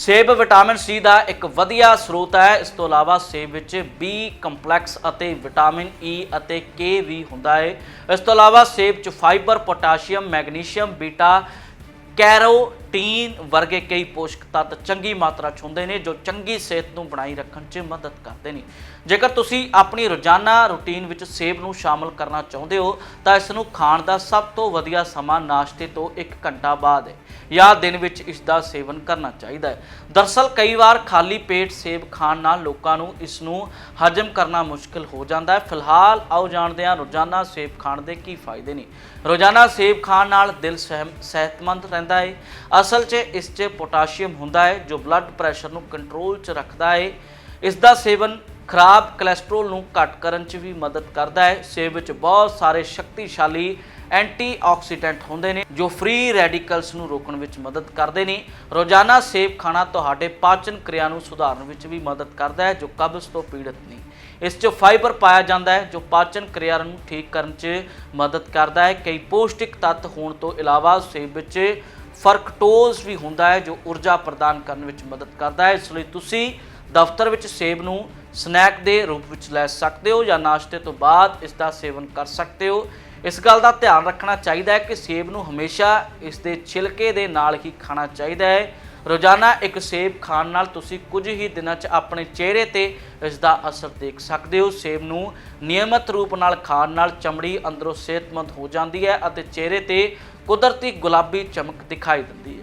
ਸੇਬ vitamin C ਦਾ ਇੱਕ ਵਧੀਆ ਸਰੋਤ ਹੈ। ਇਸ ਤੋਂ ਇਲਾਵਾ ਸੇਬ ਵਿੱਚ B ਕੰਪਲੈਕਸ ਅਤੇ ਵਿਟਾਮਿਨ E ਅਤੇ K ਵੀ ਹੁੰਦਾ ਹੈ। ਇਸ ਤੋਂ ਇਲਾਵਾ ਸੇਬ 'ਚ ਫਾਈਬਰ ਪੋਟਾਸ਼ੀਅਮ ਮੈਗਨੀਸ਼ੀਅਮ ਬੀਟਾ ਕੈਰੋ ਕੈਰੋਟੀਨ ਵਰਗੇ ਕਈ ਪੋਸ਼ਕ ਤੱਤ ਚੰਗੀ ਮਾਤਰਾ 'ਚ ਹੁੰਦੇ ਨੇ, ਜੋ ਚੰਗੀ ਸਿਹਤ ਨੂੰ ਬਣਾਈ ਰੱਖਣ 'ਚ ਮਦਦ ਕਰਦੇ ਨੇ। ਜੇਕਰ ਤੁਸੀਂ ਆਪਣੀ ਰੋਜ਼ਾਨਾ ਰੁਟੀਨ ਵਿੱਚ ਸੇਬ ਨੂੰ ਸ਼ਾਮਲ ਕਰਨਾ ਚਾਹੁੰਦੇ ਹੋ, ਤਾਂ ਇਸ ਨੂੰ ਖਾਣ ਦਾ ਸਭ ਤੋਂ ਵਧੀਆ ਸਮਾਂ ਨਾਸ਼ਤੇ ਤੋਂ 1 ਘੰਟਾ ਬਾਅਦ ਹੈ, ਜਾਂ ਦਿਨ ਵਿੱਚ ਇਸ ਦਾ ਸੇਵਨ ਕਰਨਾ ਚਾਹੀਦਾ ਹੈ। ਦਰਸਲ, ਕਈ ਵਾਰ ਖਾਲੀ ਪੇਟ ਸੇਬ ਖਾਣ ਨਾਲ ਲੋਕਾਂ ਨੂੰ ਇਸ ਨੂੰ ਹਜਮ ਕਰਨਾ ਮੁਸ਼ਕਲ ਹੋ ਜਾਂਦਾ ਹੈ। ਫਿਲਹਾਲ, ਆਓ ਜਾਣਦੇ ਹਾਂ ਰੋਜ਼ਾਨਾ ਸੇਬ ਖਾਣ ਦੇ ਕੀ ਫਾਇਦੇ ਨੇ। ਰੋਜ਼ਾਨਾ ਸੇਬ ਖਾਣ ਨਾਲ ਦਿਲ ਸਹਿਮ- ਸਿਹਤਮੰਦ ਰਹਿੰਦਾ ਹੈ ਅਸਲ 'ਚ ਇਸ 'ਚ ਪੋਟਾਸ਼ੀਅਮ ਹੁੰਦਾ ਹੈ ਜੋ ਬਲੱਡ ਪ੍ਰੈਸ਼ਰ ਨੂੰ ਕੰਟਰੋਲ 'ਚ ਰੱਖਦਾ ਹੈ। ਇਸ ਦਾ ਸੇਵਨ ਖਰਾਬ ਕੋਲੇਸਟ੍ਰੋਲ ਨੂੰ ਘੱਟ ਕਰਨ 'ਚ ਵੀ ਮਦਦ ਕਰਦਾ ਹੈ। ਸੇਬ ਵਿੱਚ ਬਹੁਤ ਸਾਰੇ ਸ਼ਕਤੀਸ਼ਾਲੀ ਐਂਟੀਆਕਸੀਡੈਂਟ ਹੁੰਦੇ ਨੇ ਜੋ ਫ੍ਰੀ ਰੈਡੀਕਲਸ ਨੂੰ ਰੋਕਣ ਵਿੱਚ ਮਦਦ ਕਰਦੇ ਨੇ। ਰੋਜ਼ਾਨਾ ਸੇਬ ਖਾਣਾ ਤੁਹਾਡੇ ਪਾਚਨ ਕਿਰਿਆ ਨੂੰ ਸੁਧਾਰਨ ਵਿੱਚ ਵੀ ਮਦਦ ਕਰਦਾ ਹੈ ਜੋ ਕਬਜ਼ ਤੋਂ ਪੀੜਤ ਨੇ। ਇਸ 'ਚ ਫਾਈਬਰ ਪਾਇਆ ਜਾਂਦਾ ਹੈ ਜੋ ਪਾਚਨ ਕਿਰਿਆ ਨੂੰ ਠੀਕ ਕਰਨ 'ਚ ਮਦਦ ਕਰਦਾ ਹੈ। ਕਈ ਪੌਸ਼ਟਿਕ ਤੱਤ ਹੋਣ ਤੋਂ ਇਲਾਵਾ ਸੇਬ ਵਿੱਚ ਫਰਕਟੋਜ਼ ਵੀ ਹੁੰਦਾ ਹੈ ਜੋ ਊਰਜਾ ਪ੍ਰਦਾਨ ਕਰਨ ਵਿੱਚ ਮਦਦ ਕਰਦਾ ਹੈ। ਇਸ ਲਈ ਤੁਸੀਂ ਦਫ਼ਤਰ ਵਿੱਚ ਸੇਬ ਨੂੰ ਸਨੈਕ ਦੇ ਰੂਪ ਵਿੱਚ ਲੈ ਸਕਦੇ ਹੋ ਜਾਂ ਨਾਸ਼ਤੇ ਤੋਂ ਬਾਅਦ ਇਸ ਦਾ ਸੇਵਨ ਕਰ ਸਕਦੇ ਹੋ। ਇਸ ਗੱਲ ਦਾ ਧਿਆਨ ਰੱਖਣਾ ਚਾਹੀਦਾ ਹੈ ਕਿ ਸੇਬ ਨੂੰ ਹਮੇਸ਼ਾ ਇਸ ਦੇ ਛਿਲਕੇ ਦੇ ਨਾਲ ਹੀ ਖਾਣਾ ਚਾਹੀਦਾ ਹੈ। ਰੋਜ਼ਾਨਾ ਇੱਕ ਸੇਬ ਖਾਣ ਨਾਲ ਤੁਸੀਂ ਕੁਝ ਹੀ ਦਿਨਾਂ 'ਚ ਆਪਣੇ ਚਿਹਰੇ ਤੇ ਇਸ ਦਾ ਅਸਰ ਦੇਖ ਸਕਦੇ ਹੋ। ਸੇਬ ਨੂੰ ਨਿਯਮਿਤ ਰੂਪ ਨਾਲ ਖਾਣ ਨਾਲ ਚਮੜੀ ਅੰਦਰੋਂ ਸਿਹਤਮੰਦ ਹੋ ਜਾਂਦੀ ਹੈ ਅਤੇ ਚਿਹਰੇ ਤੇ ਕੁਦਰਤੀ ਗੁਲਾਬੀ ਚਮਕ ਦਿਖਾਈ ਦਿੰਦੀ ਹੈ।